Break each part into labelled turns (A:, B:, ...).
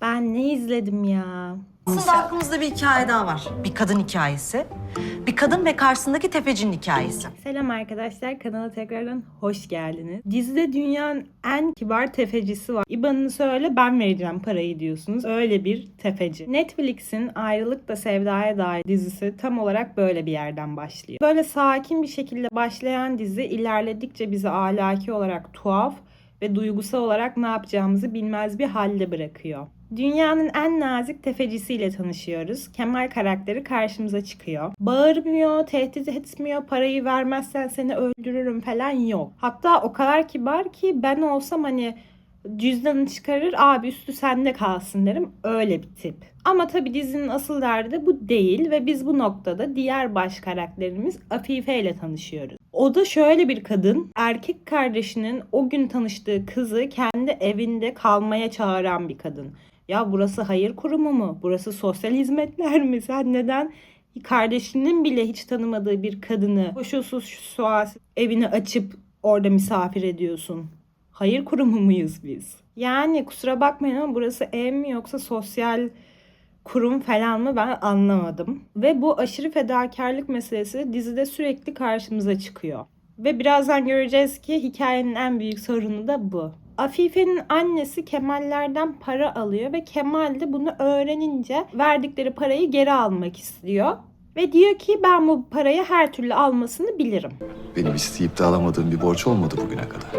A: Ben ne izledim ya?
B: Aslında aklımızda bir hikaye daha var. Bir kadın hikayesi. Bir kadın ve karşısındaki tefecinin hikayesi.
A: Selam arkadaşlar, kanala tekrardan hoş geldiniz. Dizide dünyanın en kibar tefecisi var. İban'ını söyle ben vereceğim parayı diyorsunuz. Öyle bir tefeci. Netflix'in Ayrılık da Sevdaya Dair dizisi tam olarak böyle bir yerden başlıyor. Böyle sakin bir şekilde başlayan dizi ilerledikçe bizi ahlaki olarak tuhaf ve duygusal olarak ne yapacağımızı bilmez bir halde bırakıyor. Dünyanın en nazik tefecisiyle tanışıyoruz. Kemal karakteri karşımıza çıkıyor. Bağırmıyor, tehdit etmiyor, parayı vermezsen seni öldürürüm falan yok. Hatta o kadar kibar ki ben olsam hani cüzdanını çıkarır abi üstü sende kalsın derim. Öyle bir tip. Ama tabii dizinin asıl derdi de bu değil ve biz bu noktada diğer baş karakterimiz Afife ile tanışıyoruz. O da şöyle bir kadın. Erkek kardeşinin o gün tanıştığı kızı kendi evinde kalmaya çağıran bir kadın. Ya burası hayır kurumu mu? Burası sosyal hizmetler mi? Sen neden kardeşinin bile hiç tanımadığı bir kadını koşulsuz sualsiz evini açıp orada misafir ediyorsun? Hayır kurumu muyuz biz? Yani kusura bakmayın ama burası ev mi yoksa sosyal kurum falan mı ben anlamadım. Ve bu aşırı fedakarlık meselesi dizide sürekli karşımıza çıkıyor. Ve birazdan göreceğiz ki hikayenin en büyük sorunu da bu. Afife'nin annesi Kemallerden para alıyor ve Kemal de bunu öğrenince verdikleri parayı geri almak istiyor. Ve diyor ki ben bu parayı her türlü almasını bilirim.
C: Benim isteyip de alamadığım bir borç olmadı bugüne kadar.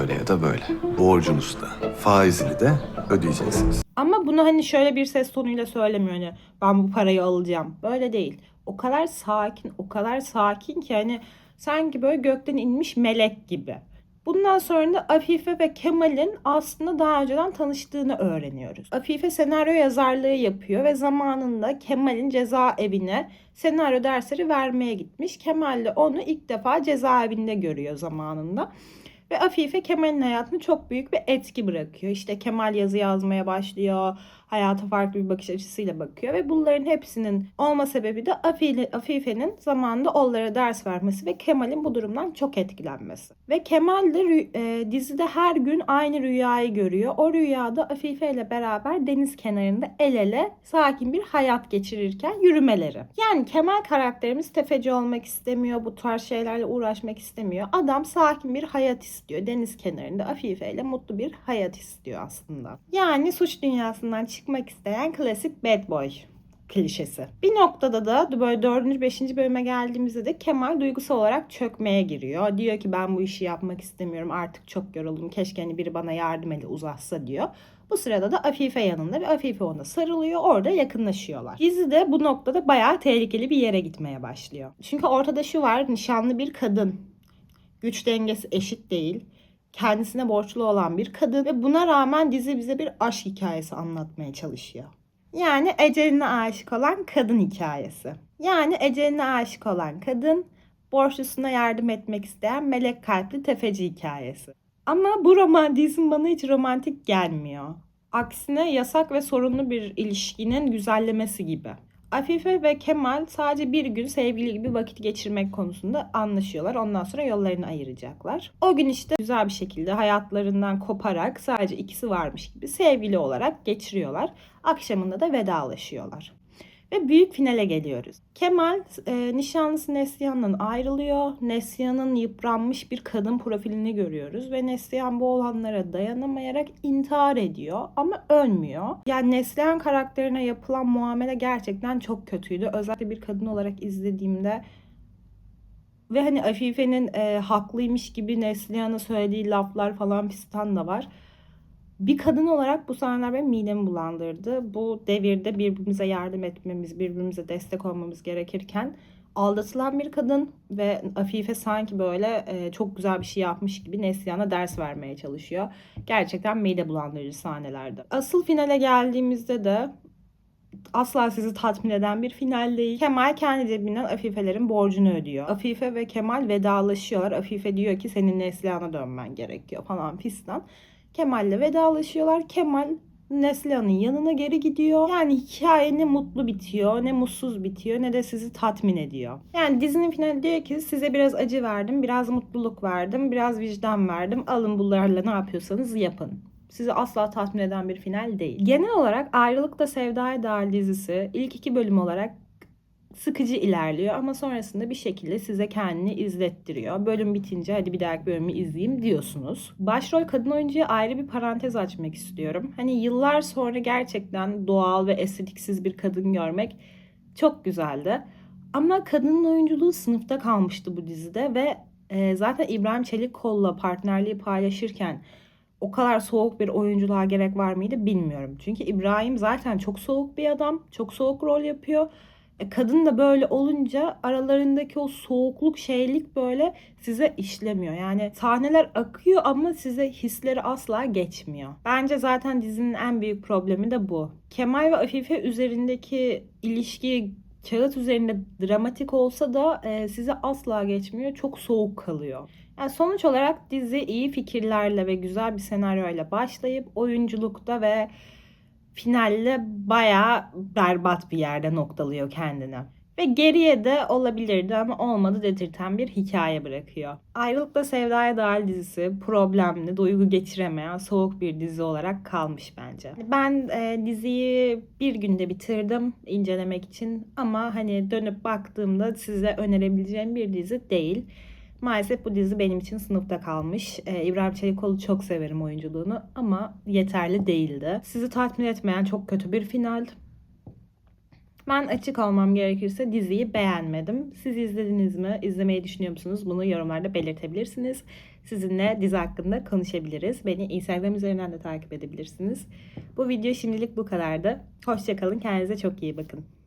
C: Öyle ya da böyle. Borcunuz da, faizini de ödeyeceksiniz.
A: Ama bunu hani şöyle bir ses tonuyla söylemiyor hani ben bu parayı alacağım. Böyle değil. O kadar sakin, o kadar sakin ki hani sanki böyle gökten inmiş melek gibi. Bundan sonra da Afife ve Kemal'in aslında daha önceden tanıştığını öğreniyoruz. Afife senaryo yazarlığı yapıyor ve zamanında Kemal'in cezaevine senaryo dersleri vermeye gitmiş. Kemal de onu ilk defa cezaevinde görüyor zamanında. Ve Afife Kemal'in hayatına çok büyük bir etki bırakıyor. İşte Kemal yazı yazmaya başlıyor. Hayata farklı bir bakış açısıyla bakıyor. Ve bunların hepsinin olma sebebi de Afife- Afife'nin zamanında onlara ders vermesi ve Kemal'in bu durumdan çok etkilenmesi. Ve Kemal de e, dizide her gün aynı rüyayı görüyor. O rüyada Afife ile beraber deniz kenarında el ele sakin bir hayat geçirirken yürümeleri. Yani Kemal karakterimiz tefeci olmak istemiyor. Bu tarz şeylerle uğraşmak istemiyor. Adam sakin bir hayat istiyor. Deniz kenarında Afife ile mutlu bir hayat istiyor aslında. Yani suç dünyasından çıkmak isteyen klasik bad boy klişesi. Bir noktada da böyle 4. 5. bölüme geldiğimizde de Kemal duygusal olarak çökmeye giriyor. Diyor ki ben bu işi yapmak istemiyorum artık çok yoruldum keşke hani biri bana yardım eli uzatsa diyor. Bu sırada da Afife yanında ve Afife ona sarılıyor. Orada yakınlaşıyorlar. Dizi de bu noktada bayağı tehlikeli bir yere gitmeye başlıyor. Çünkü ortada şu var nişanlı bir kadın. Güç dengesi eşit değil. Kendisine borçlu olan bir kadın ve buna rağmen dizi bize bir aşk hikayesi anlatmaya çalışıyor. Yani eceline aşık olan kadın hikayesi. Yani eceline aşık olan kadın, borçlusuna yardım etmek isteyen melek kalpli tefeci hikayesi. Ama bu romantizm bana hiç romantik gelmiyor. Aksine yasak ve sorunlu bir ilişkinin güzellemesi gibi. Afife ve Kemal sadece bir gün sevgili gibi vakit geçirmek konusunda anlaşıyorlar. Ondan sonra yollarını ayıracaklar. O gün işte güzel bir şekilde hayatlarından koparak sadece ikisi varmış gibi sevgili olarak geçiriyorlar. Akşamında da vedalaşıyorlar. Ve büyük finale geliyoruz. Kemal e, nişanlısı Neslihan'dan ayrılıyor. Neslihan'ın yıpranmış bir kadın profilini görüyoruz. Ve Neslihan bu olanlara dayanamayarak intihar ediyor. Ama ölmüyor. Yani Neslihan karakterine yapılan muamele gerçekten çok kötüydü. Özellikle bir kadın olarak izlediğimde ve hani Afife'nin e, haklıymış gibi Neslihan'a söylediği laflar falan fistan da var. Bir kadın olarak bu sahneler benim midemi bulandırdı. Bu devirde birbirimize yardım etmemiz, birbirimize destek olmamız gerekirken aldatılan bir kadın ve Afife sanki böyle e, çok güzel bir şey yapmış gibi Neslihan'a ders vermeye çalışıyor. Gerçekten mide bulandırıcı sahnelerde. Asıl finale geldiğimizde de asla sizi tatmin eden bir final değil. Kemal kendi cebinden Afife'lerin borcunu ödüyor. Afife ve Kemal vedalaşıyorlar. Afife diyor ki senin Neslihan'a dönmen gerekiyor falan fistan. Kemal'le vedalaşıyorlar. Kemal Neslihan'ın yanına geri gidiyor. Yani hikaye ne mutlu bitiyor, ne mutsuz bitiyor, ne de sizi tatmin ediyor. Yani dizinin finali diyor ki size biraz acı verdim, biraz mutluluk verdim, biraz vicdan verdim. Alın bunlarla ne yapıyorsanız yapın. Sizi asla tatmin eden bir final değil. Genel olarak Ayrılıkta Sevdaya Dair dizisi ilk iki bölüm olarak sıkıcı ilerliyor ama sonrasında bir şekilde size kendini izlettiriyor. Bölüm bitince hadi bir dahaki bölümü izleyeyim diyorsunuz. Başrol kadın oyuncuya ayrı bir parantez açmak istiyorum. Hani yıllar sonra gerçekten doğal ve estetiksiz bir kadın görmek çok güzeldi. Ama kadının oyunculuğu sınıfta kalmıştı bu dizide ve e, zaten İbrahim Çelikkol'la partnerliği paylaşırken o kadar soğuk bir oyunculuğa gerek var mıydı bilmiyorum. Çünkü İbrahim zaten çok soğuk bir adam, çok soğuk rol yapıyor. E, kadın da böyle olunca aralarındaki o soğukluk, şeylik böyle size işlemiyor. Yani sahneler akıyor ama size hisleri asla geçmiyor. Bence zaten dizinin en büyük problemi de bu. Kemal ve Afife üzerindeki ilişki kağıt üzerinde dramatik olsa da e, size asla geçmiyor. Çok soğuk kalıyor. Yani sonuç olarak dizi iyi fikirlerle ve güzel bir senaryoyla başlayıp oyunculukta ve finalle bayağı berbat bir yerde noktalıyor kendini. Ve geriye de olabilirdi ama olmadı dedirten bir hikaye bırakıyor. Ayrılıkla Sevdaya Dair dizisi problemli, duygu geçiremeyen soğuk bir dizi olarak kalmış bence. Ben e, diziyi bir günde bitirdim incelemek için ama hani dönüp baktığımda size önerebileceğim bir dizi değil. Maalesef bu dizi benim için sınıfta kalmış. Ee, İbrahim Çelikol'u çok severim oyunculuğunu ama yeterli değildi. Sizi tatmin etmeyen çok kötü bir final. Ben açık olmam gerekirse diziyi beğenmedim. Siz izlediniz mi? İzlemeyi düşünüyor musunuz? Bunu yorumlarda belirtebilirsiniz. Sizinle dizi hakkında konuşabiliriz. Beni Instagram üzerinden de takip edebilirsiniz. Bu video şimdilik bu kadardı. Hoşçakalın. Kendinize çok iyi bakın.